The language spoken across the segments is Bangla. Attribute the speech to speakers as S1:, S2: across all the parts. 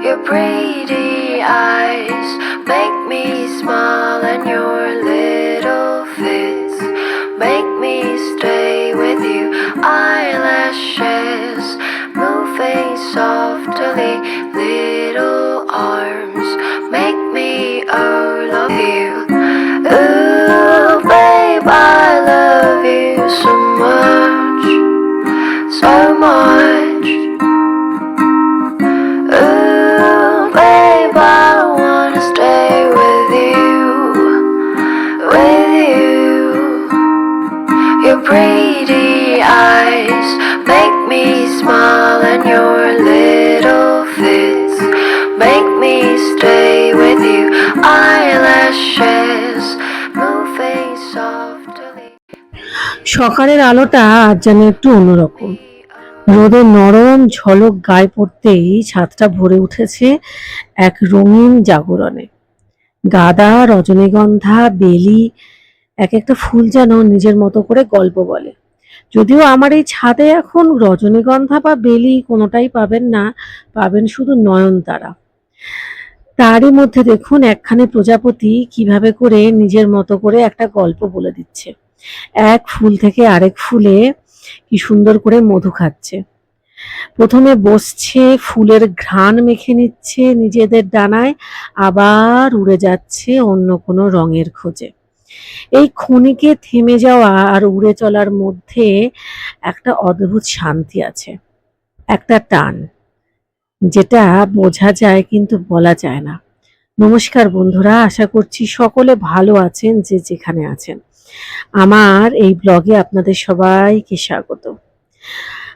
S1: Your pretty eyes make me smile, and your little fits make me stay with you. Eyelashes moving softly, little arms make me all of you.
S2: সকালের আলোটা আজ যেন একটু অন্যরকম। রোদের নরম ঝলক গায়ে পড়তেই ছাদটা ভরে উঠেছে এক রঙিন জাগরণে। গাঁদা রজনীগন্ধা, বেলি, এক একটা ফুল যেন নিজের মতো করে গল্প বলে। যদিও আমার এই ছাদে এখন রজনীগন্ধা বা বেলি কোনোটাই পাবেন না, পাবেন শুধু নয়নতারা। তারই মধ্যে দেখুন একখানি প্রজাপতি কীভাবে করে নিজের মতো করে একটা গল্প বলে দিচ্ছে। এক ফুল থেকে আরেক ফুলে কি সুন্দর করে মধু খাচ্ছে। প্রথমে বসছে, ফুলের ঘ্রাণ মেখে নিচ্ছে নিজেদের ডানায়, আবার উড়ে যাচ্ছে অন্য কোনো রঙের খোঁজে। এই ক্ষণিকে থেমে যাওয়া আর উড়ে চলার মধ্যে একটা অদ্ভুত শান্তি আছে, একটা টান। যেটা বোঝা যায় কিন্তু বলা যায় না। নমস্কার বন্ধুরা, আশা করছি সকলে ভালো আছেন, যে যেখানে আছেন। আমার এই ব্লগে আপনাদের সবাইকে স্বাগত।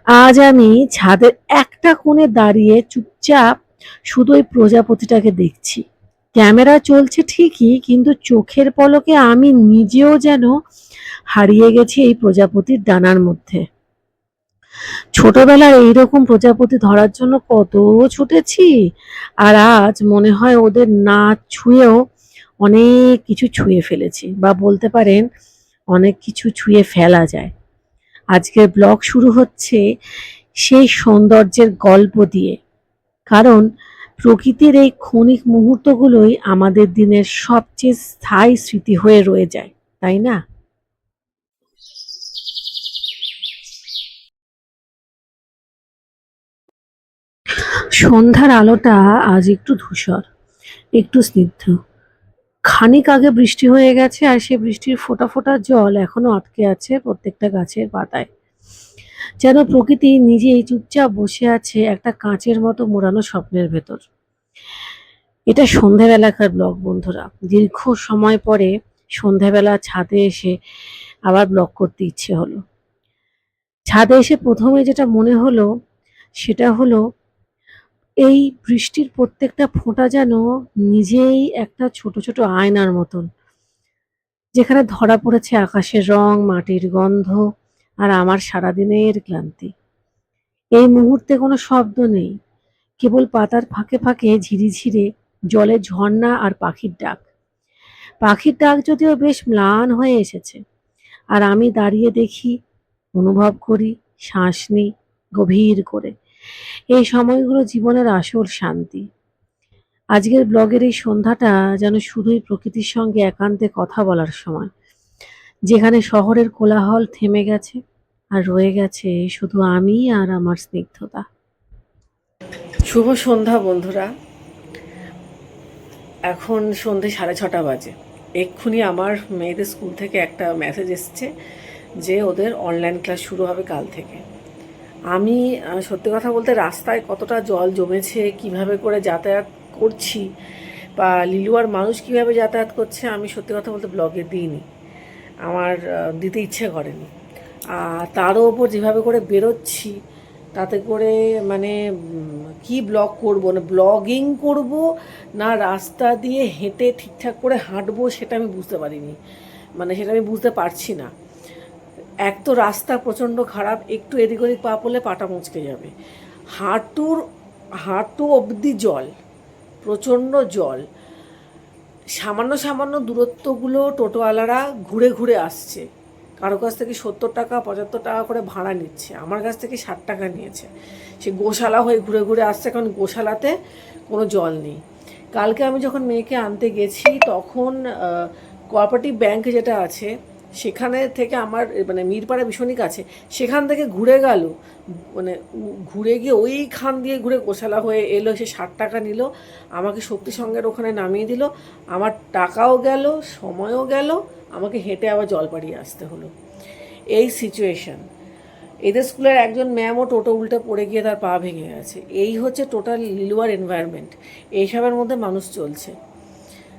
S2: আজ আমি ছাদের একটা কোণে দাঁড়িয়ে চুপচাপ শুধু ওই প্রজাপতিটাকে দেখছি। ক্যামেরা চলছে ঠিকই, কিন্তু চোখের পলকে আমি নিজেও যেন হারিয়ে গেছি এই প্রজাপতির ডানার মধ্যে। ছোটবেলার এইরকম প্রজাপতি ধরার জন্য কত ছুটেছি। আর আজ মনে হয় ওদের না ছুঁয়েও অনেক কিছু ছুঁয়ে ফেলেছি বা বলতে পারেন অনেক কিছু ছুঁয়ে ফেলা যায়। আজকের ব্লগ শুরু হচ্ছে সেই সৌন্দর্যের গল্প দিয়ে। কারণ প্রকৃতির এই ক্ষণিক মুহূর্তগুলোই আমাদের দিনের সবচেয়ে স্থায়ী স্মৃতি হয়ে রয়ে যায়, তাই না? সন্ধ্যার আলোটা আজ একটু ধূসর, একটু স্নিগ্ধ। খানিক আগে বৃষ্টি হয়ে গেছে আর সে বৃষ্টির ফোঁটা ফোঁটা জল এখনও আটকে আছে প্রত্যেকটা গাছের পাতায়। যেন প্রকৃতি নিজেই চুপচাপ বসে আছে একটা কাঁচের মতো মোড়ানো স্বপ্নের ভেতর। এটা সন্ধ্যাবেলাকার ব্লগ বন্ধুরা। দীর্ঘ সময় পরে সন্ধ্যাবেলা ছাদে এসে আবার ব্লগ করতে ইচ্ছে হলো। ছাদে এসে প্রথমে যেটা মনে হলো, সেটা হলো এই বৃষ্টির প্রত্যেকটা ফোঁটা যেন নিজেই একটা ছোট ছোট আয়নার মতন, যেখানে ধরা পড়েছে আকাশের রং, মাটির গন্ধ আর আমার সারাদিনের ক্লান্তি। এই মুহূর্তে কোনো শব্দ নেই, কেবল পাতার ফাঁকে ফাঁকে ঝিরিঝিরে জলে ঝর্ণা আর পাখির ডাক। পাখির ডাক যদিও বেশ ম্লান হয়ে এসেছে, আর আমি দাঁড়িয়ে দেখি, অনুভব করি, শ্বাস নিই গভীর করে। এই সময়গুলো জীবনের আসল শান্তি। আজকের ব্লগের এই সন্ধ্যাটা যেন শুধুই প্রকৃতির সঙ্গে একান্তে কথা বলার সময়। যেখানে শহরের কোলাহল থেমে গেছে আর রয়ে গেছে শুধু আমি আর আমার স্নিগ্ধতা। শুভ সন্ধ্যা বন্ধুরা। এখন সন্ধে সাড়ে ছটা বাজে। এক্ষুনি আমার মেয়েদের স্কুল থেকে একটা মেসেজ এসছে যে ওদের অনলাইন ক্লাস শুরু হবে কাল থেকে। আমি সত্যি কথা বলতে রাস্তায় কতটা জল জমেছে, কীভাবে করে যাতায়াত করছি, বা লিলুয়ার মানুষ কীভাবে যাতায়াত করছে, আমি সত্যি কথা বলতে ব্লগে দিইনি। আমার দিতে ইচ্ছে করেনি। আর তারও ওপর যেভাবে করে বেরোচ্ছি, তাতে করে মানে কি ব্লগ করব? না ব্লগিং করব না রাস্তা দিয়ে হেঁটে ঠিকঠাক করে হাঁটবো, সেটা আমি বুঝতে পারিনি। মানে সেটা আমি বুঝতে পারছি না। এক তো রাস্তা প্রচণ্ড খারাপ, একটু এদিক ওদিক পা পড়লে পাটা মুচকে যাবে। হাঁটুর, হাঁটু অবধি জল, প্রচণ্ড জল। সামান্য সামান্য দূরত্বগুলো টোটোওয়ালারা ঘুরে ঘুরে আসছে। কারও কাছ থেকে সত্তর টাকা, পঁচাত্তর টাকা করে ভাড়া নিচ্ছে, আমার কাছ থেকে ষাট টাকা নিয়েছে। সে গোশালা হয়ে ঘুরে ঘুরে আসছে, কারণ গোশালাতে কোনো জল নেই। কালকে আমি যখন মেয়েকে আনতে গেছি, তখন কোঅপারেটিভ ব্যাংক যেটা আছে সেখানে থেকে আমার মানে মিরপাড়া ভীষণই কাছে, সেখান থেকে ঘুরে গেল। মানে ঘুরে গিয়ে ওইখান দিয়ে ঘুরে গোশালা হয়ে এলো, সে ষাট টাকা নিল, আমাকে শক্তি সঙ্গের ওখানে নামিয়ে দিল, আমার টাকাও গেল, সময়ও গেল, আমাকে হেঁটে আবার জলপাড়িয়ে আসতে হলো। এই সিচুয়েশন এদের স্কুলের একজন ম্যামও টোটো উল্টে পড়ে গিয়ে তার পা ভেঙে গেছে। এই হচ্ছে টোটাল লিলুয়ার এনভায়রনমেন্ট এইসবের মধ্যে মানুষ চলছে।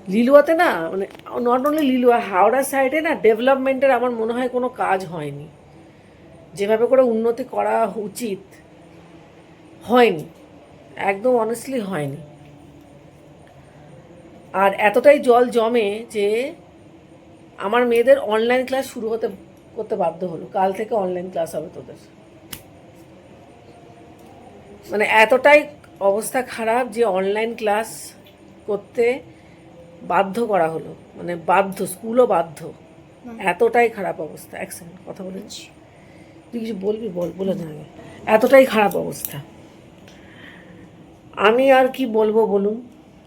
S2: লিলুয়াতে না মানে নট অনলি লিলুয়া, হাওড়া সাইডে না ডেভেলপমেন্টের আমার মনে হয় কোনো কাজ হয়নি। যেভাবে করে উন্নতি করা উচিত, হয়নি। একদম অনেস্টলি হয়নি। আর এতটাই জল জমে যে আমার মেয়েদের অনলাইন ক্লাস শুরু হতে, করতে বাধ্য হলো। কাল থেকে অনলাইন ক্লাস হবে তোদের। মানে এতটাই অবস্থা খারাপ যে অনলাইন ক্লাস করতে বাধ্য করা হলো মানে বাধ্য স্কুলও বাধ্য। এতটাই খারাপ অবস্থা এক সেকেন্ড কথা বলেছি তুই কিছু বলবি? বল বলে না এতটাই খারাপ অবস্থা। আমি আর কি বলব বলুন?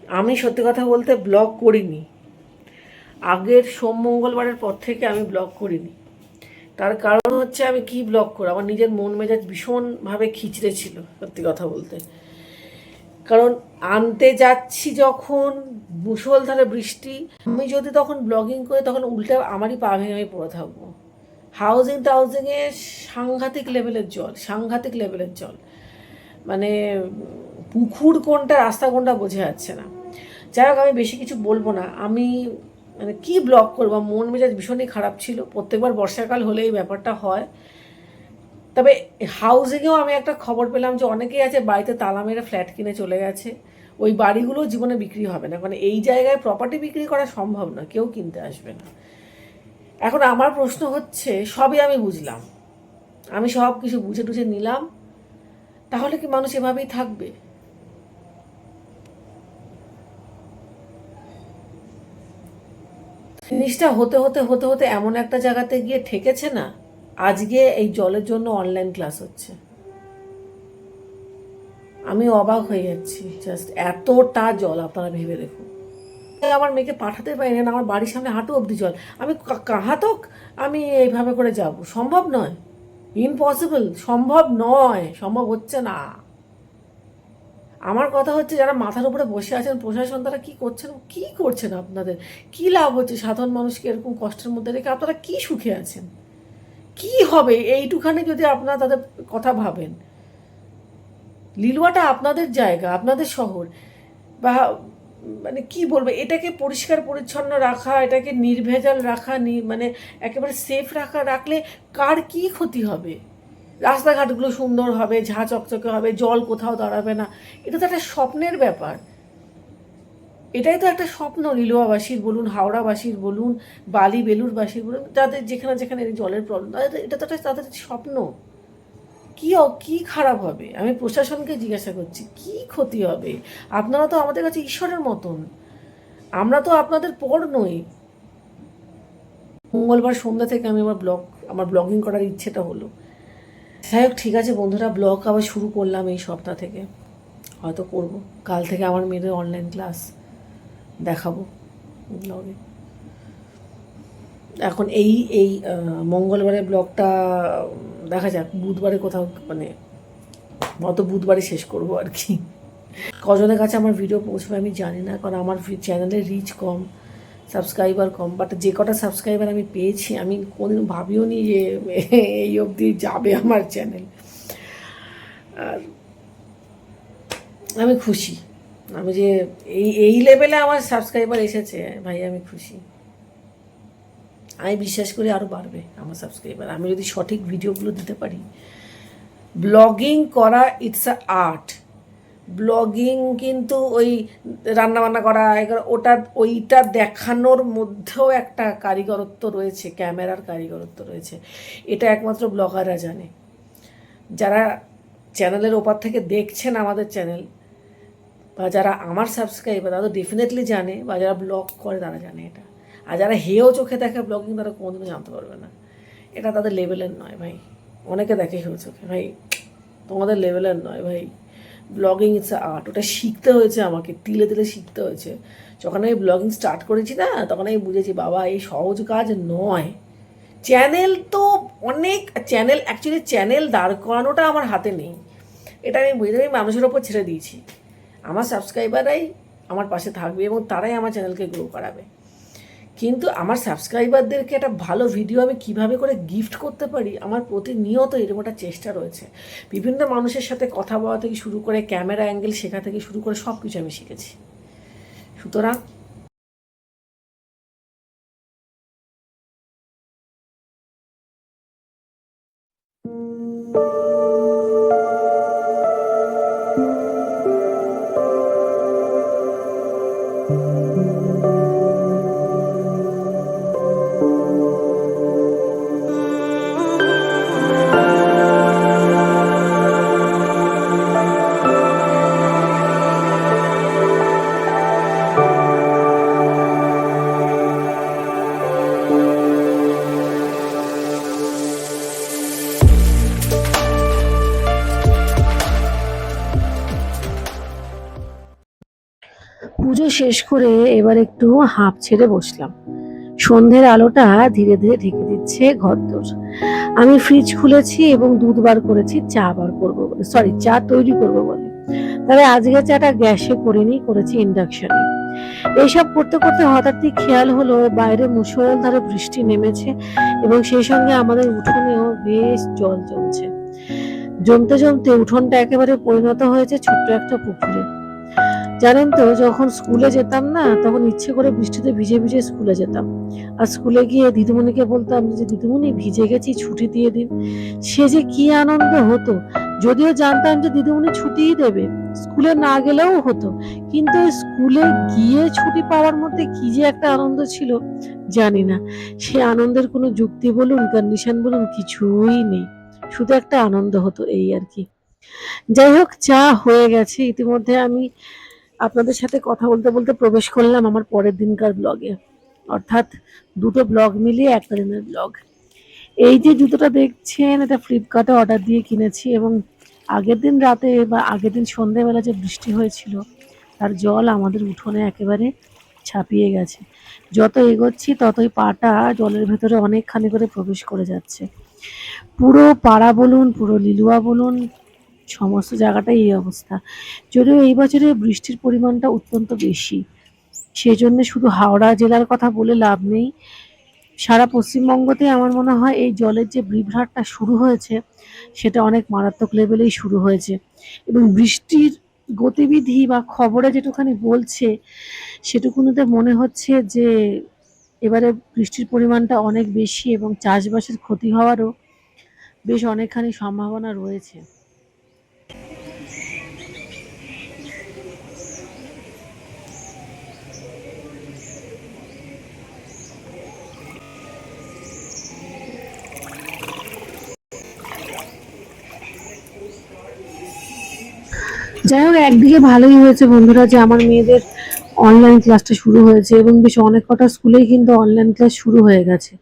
S2: আমি সত্যি কথা বলতে ব্লগ করিনি। আগের সোম মঙ্গলবারের পর থেকে আমি ব্লগ করিনি। তার কারণ হচ্ছে আমি কি ব্লগ করব? আমার নিজের মন মেজাজ ভীষণভাবে খিচড়ে ছিল সত্যি কথা বলতে। কারণ আনতে যাচ্ছি যখন মুষলধারে বৃষ্টি, আমি যদি তখন ব্লগিং করি তখন উল্টে আমারই পা ভেঙে আমি পড়ে থাকব। হাউজিং টাউজিংয়ে সাংঘাতিক লেভেলের জল, সাংঘাতিক লেভেলের জল। মানে পুকুর কোনটা, রাস্তা কোনটা বোঝা যাচ্ছে না। যাই হোক, আমি বেশি কিছু বলব না। আমি মানে কি ব্লগ করব? মন মেজাজ ভীষণই খারাপ ছিল। প্রত্যেকবার বর্ষাকাল হলে এই ব্যাপারটা হয়। তবে হাউজিংয়েও আমি একটা খবর পেলাম যে অনেকেই আছে বাড়িতে তালা মেরে ফ্ল্যাট কিনে চলে গেছে। ওই বাড়িগুলো জীবনে বিক্রি হবে না। মানে এই জায়গায় প্রপার্টি বিক্রি করা সম্ভব না, কেউ কিনতে আসবে না। এখন আমার প্রশ্ন হচ্ছে, সবই আমি বুঝলাম। আমি সব কিছু বুঝে টুঝে নিলাম। তাহলে কি মানুষ এভাবেই থাকবে? জিনিসটা হতে হতে হতে হতে এমন একটা জায়গাতে গিয়ে ঠেকেছে না? আজকে এই জলের জন্য অনলাইন ক্লাস হচ্ছে। আমি অবাক হয়ে যাচ্ছি। জাস্ট এতটা জল, আপনারা ভেবে দেখুন। আমার মেয়েকে পাঠাতে পারি না আমার বাড়ির সামনে হাঁটু অবধি জল। আমি কাহাতক আমি এইভাবে করে যাব। সম্ভব নয়। ইম্পসিবল সম্ভব নয়। সম্ভব হচ্ছে না। আমার কথা হচ্ছে, যারা মাথার উপরে বসে আছেন, প্রশাসন তারা কি করছেন? কি করছেন আপনাদের? কি লাভ হচ্ছে সাধারণ মানুষকে এরকম কষ্টের মধ্যে রেখে? আপনারা কি সুখে আছেন? কি হবে? এইটুখানে যদি আপনারা তাদের কথা ভাবেন। লিলুয়াটা আপনাদের জায়গা, আপনাদের শহর। বা মানে কি বলব, এটাকে পরিষ্কার, পরিচ্ছন্ন রাখা, এটাকে নির্ভেজাল রাখা মানে একেবারে সেফ রাখা, রাখলে কার কি ক্ষতি হবে? রাস্তাঘাটগুলো সুন্দর হবে, ঝাঁ চকচকে হবে, জল কোথাও দাঁড়াবে না। এটা তো একটা স্বপ্নের ব্যাপার। এটাই তো একটা স্বপ্ন লিলুয়াবাসীর বলুন, হাওড়াবাসীর বলুন, বালি বেলুরবাসীর বলুন তাদের যেখানে যেখানে জলের প্রবলেম এটা তো একটা তাদের স্বপ্ন। কি কি খারাপ হবে? আমি প্রশাসনকে জিজ্ঞাসা করছি, কি ক্ষতি হবে? আপনারা তো আমাদের কাছে ঈশ্বরের মতন। আমরা তো আপনাদের পর নই। মঙ্গলবার সন্ধ্যা থেকে আমি আমার ব্লগ আমার ব্লগিং করার ইচ্ছেটা হলো। যাই হোক, ঠিক আছে বন্ধুরা, ব্লগ আবার শুরু করলাম এই সপ্তাহ থেকে। হয়তো করব। কাল থেকে আমার মেয়েদের অনলাইন ক্লাস দেখাবো। ব্লগে। এখন এই এই মঙ্গলবারের ব্লগটা দেখা যাক, বুধবারে কোথাও মানে হয়তো বুধবারে শেষ করব আর কি। কজনের কাছে আমার ভিডিও পৌঁছবে আমি জানি না, কারণ আমার চ্যানেলের রিচ কম সাবস্ক্রাইবার কম বাট যে কটা সাবস্ক্রাইবার আমি পেয়েছি, আমি কোনদিন ভাবিও নি যে এই অবধি যাবে আমার চ্যানেল আর আমি খুশি। আমি যে এই এই লেভেলে আমার সাবস্ক্রাইবার এসেছে, ভাই, আমি খুশি। আমি বিশ্বাস করি আরও বাড়বে আমার সাবস্ক্রাইবার আমি যদি সঠিক ভিডিওগুলো দিতে পারি। ব্লগিং করা ইটস আ আর্ট ব্লগিং কিন্তু ওই রান্নাবান্না করা ওটা, ওইটা দেখানোর মধ্যেও একটা কারিগরত্ব রয়েছে, ক্যামেরার কারিগরত্ব রয়েছে। এটা একমাত্র ব্লগাররা জানে। যারা চ্যানেলের ওপার থেকে দেখছেন আমাদের চ্যানেল বা যারা আমার সাবস্ক্রাইবার তারা তো ডেফিনেটলি জানে, বা যারা ব্লগ করে তারা জানে এটা। আর যারা হেও চোখে দেখে ব্লগিং তারা কোনোদিনও জানতে পারবে না। এটা তাদের লেভেলের নয় ভাই। অনেকে দেখে চোখে। ভাই, তোমাদের লেভেলের নয় ভাই। ব্লগিং ইটস আর্ট ওটা শিখতে হয়েছে আমাকে। তিলে তিলে শিখতে হয়েছে। যখন আমি ব্লগিং স্টার্ট করেছি না, তখন আমি বুঝেছি, বাবা, এই সহজ কাজ নয়। চ্যানেল তো অনেক চ্যানেল অ্যাকচুয়ালি চ্যানেল দাঁড় করানোটা আমার হাতে নেই। এটা আমি বুঝতে আমি মানুষের ওপর ছেড়ে দিয়েছি। আমার সাবস্ক্রাইবাররাই আমার পাশে থাকবে এবং তারাই আমার চ্যানেলকে গ্রো করাবে। কিন্তু আমার সাবস্ক্রাইবারদেরকে একটা ভালো ভিডিও আমি কীভাবে করে গিফট করতে পারি, আমার প্রতিনিয়ত এরকম একটা চেষ্টা রয়েছে। বিভিন্ন মানুষের সাথে কথা বলা থেকে শুরু করে ক্যামেরা অ্যাঙ্গেল শেখা থেকে শুরু করে সব কিছু আমি শিখেছি। সুতরাং পুজো শেষ করে এবার একটু হাঁপ ছেড়ে বসলাম। সন্ধ্যের আলোটা ধীরে ধীরে ঢেকে দিচ্ছে ঘরদোর। আমি ফ্রিজ খুলেছি এবং দুধ বার করেছি, চা বার করব বলে সরি চা তৈরি করব বলে। তবে আজকে চাটা গ্যাসে করিনি, করেছি ইন্ডাকশনে এইসব করতে করতে হঠাৎই খেয়াল হলো, বাইরে মুষলধারে বৃষ্টি নেমেছে এবং সেই সঙ্গে আমাদের উঠোনেও বেশ জল জমছে। জমতে জমতে উঠোনটা একেবারে পরিণত হয়েছে ছোট্ট একটা পুকুরে। জানেন তো, যখন স্কুলে যেতাম না, তখন ইচ্ছে করে বৃষ্টিতে ভিজে ভিজে স্কুলে যেতাম। আর স্কুলে গিয়ে দিদিমণিকে বলতাম যে, দিদিমণি, ভিজে গেছি, ছুটি দিয়ে দিন। সে যে কি আনন্দ হতো। যদিও জানতাম যে, দিদিমণি ছুটিই দেবে, স্কুলে না গেলেও হতো। কিন্তু স্কুলে গিয়ে ছুটি পাওয়ার মধ্যে কি যে একটা আনন্দ ছিল, জানি না। সে আনন্দের কোনো যুক্তি বলুন কন্ডিশন বলুন, কিছুই নেই। শুধু একটা আনন্দ হতো এই আর কি। যাই হোক চা হয়ে গেছে, ইতিমধ্যে আমি আপনাদের সাথে কথা বলতে বলতে প্রবেশ করলাম আমার পরের দিনকার ব্লগে অর্থাৎ দুটো ব্লগ মিলিয়ে একটা দিনের ব্লগ এই যে জুতোটা দেখছেন, এটা ফ্লিপকার্টে অর্ডার দিয়ে কিনেছি এবং আগের দিন রাতে বা আগের দিন সন্ধ্যেবেলা যে বৃষ্টি হয়েছিল, তার জল আমাদের উঠোনে একেবারে ছাপিয়ে গেছে। যত এগোচ্ছি, ততই পাটা জলের ভেতরে অনেকখানি করে প্রবেশ করে যাচ্ছে। পুরো পাড়া বলুন, পুরো লিলুয়া বলুন সমস্ত জায়গাটাই এই অবস্থা। যদিও এই বছরে বৃষ্টির পরিমাণটা অত্যন্ত বেশি সেই জন্য শুধু হাওড়া জেলার কথা বলে লাভ নেই। সারা পশ্চিমবঙ্গতে আমার মনে হয় এই জলের যে বিভ্রাটটা শুরু হয়েছে, সেটা অনেক মারাত্মক লেভেলেই শুরু হয়েছে। এবং বৃষ্টির গতিবিধি বা খবরে যেটুখানি বলছে, সেটুকুনিতে মনে হচ্ছে যে এবারে বৃষ্টির পরিমাণটা অনেক বেশি এবং চাষবাসের ক্ষতি হওয়ারও বেশ অনেকখানি সম্ভাবনা রয়েছে। যাই হোক, একদিকে ভালোই হয়েছে বন্ধুরা যে আমার মেয়েদের অনলাইন ক্লাসটা শুরু হয়েছে এবং বেশ অনেক কটা স্কুলেই কিন্তু অনলাইন ক্লাস শুরু হয়ে গেছে।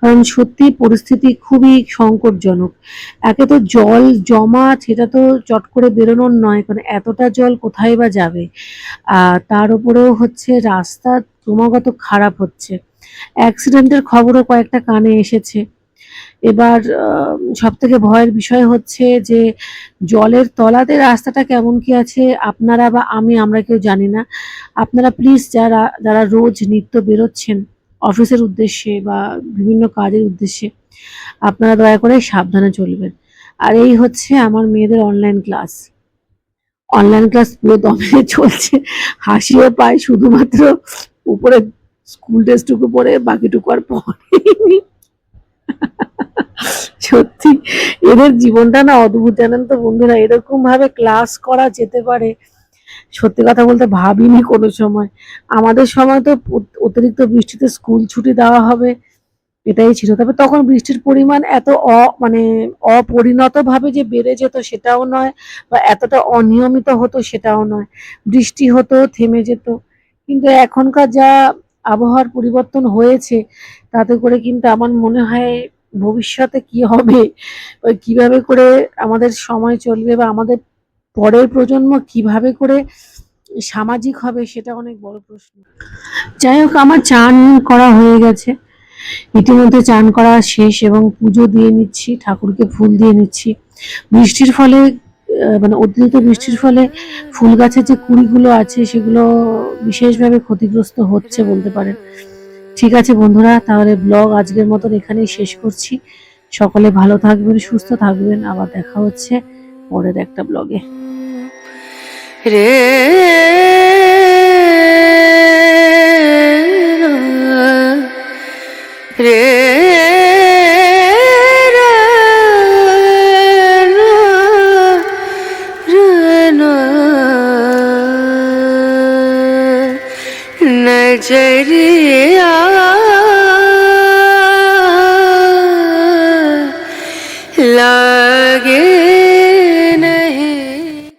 S2: কারণ সত্যি পরিস্থিতি খুবই সংকটজনক। একে তো জল জমা, সেটা তো চট করে বেরোনোর নয়, কারণ এতটা জল কোথায় বা যাবে? আর তার উপরেও হচ্ছে রাস্তা ক্রমাগত খারাপ হচ্ছে। অ্যাক্সিডেন্টের খবরও কয়েকটা কানে এসেছে। এবার সব থেকে ভয়ের বিষয় হচ্ছে যে জলের তলাতে রাস্তাটা কেমন কি আছে, আপনারা বা আমি, আমরা কেউ জানি না। আপনারা প্লিজ যারা যারা রোজ নিত্য বেরোচ্ছেন অফিসের উদ্দেশ্যে বা বিভিন্ন কাজের উদ্দেশ্যে, আপনারা দয়া করে সাবধানে চলবেন। আর এই হচ্ছে আমার মেয়েদের অনলাইন ক্লাস অনলাইন ক্লাস পুরো দমে চলছে, হাসিও পায়, শুধুমাত্র উপরে স্কুল ড্রেসটুকু পরে বাকিটুকু আর পরেনি সত্যি, এদের জীবনটা না অদ্ভুত জানেন তো বন্ধুরা? এরকম ভাবে ক্লাস করা যেতে পারে। সত্যি কথা বলতে ভাবিনি কোনো সময়। আমাদের সময় তো অতিরিক্ত বৃষ্টিতে স্কুল ছুটি দেওয়া হবে, এটাই ছিল। তবে তখন বৃষ্টির পরিমাণ এত অ মানে অপরিণত ভাবে যে বেড়ে যেত সেটাও নয় বা এতটা অনিয়মিত হতো সেটাও নয়। বৃষ্টি হতো, থেমে যেত। কিন্তু এখনকার যা আবহাওয়ার পরিবর্তন হয়েছে, তাতে করে কিন্তু আমার মনে হয় ভবিষ্যতে কি হবে, ওই কীভাবে করে আমাদের সময় চলবে বা আমাদের পরের প্রজন্ম কীভাবে করে সামাজিক হবে সেটা অনেক বড় প্রশ্ন। যাই হোক, আমার চান করা হয়ে গেছে। ইতিমধ্যে চান করা শেষ এবং পুজো দিয়ে নিচ্ছি, ঠাকুরকে ফুল দিয়ে নিচ্ছি। বৃষ্টির ফলে মানে অতিরিক্ত বৃষ্টির ফলে ফুল গাছের যে কুড়িগুলো আছে, সেগুলো বিশেষভাবে ক্ষতিগ্রস্ত হচ্ছে বলতে পারেন। ঠিক আছে বন্ধুরা, তাহলে ব্লগ আজকের মতন এখানেই শেষ করছি। সকলে ভালো থাকবেন, সুস্থ থাকবেন। আবার দেখা হচ্ছে পরের একটা ব্লগে
S3: re